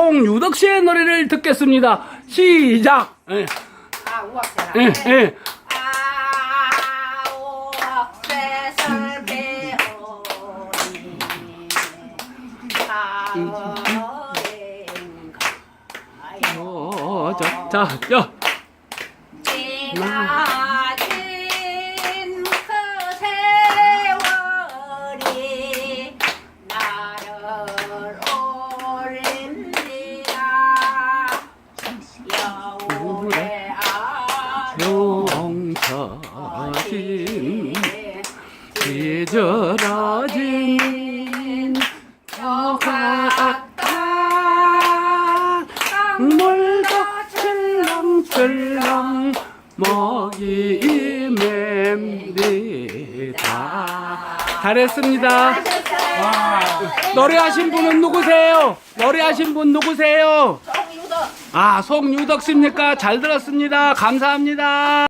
송유덕 씨의 노래를 듣겠습니다. 시작. 예, 아 우악대라. 예, 예. 아 우악대설 배우니 가을인가요 어, 자, 자, 자. 지나 용서진 삐절어진 저가 물도 출렁출렁 먹이 맵니다. 잘했습니다. 노래하신 분은 누구세요? 노래하신 분 누구세요? 아, 송유덕 씨입니까? 잘 들었습니다. 감사합니다.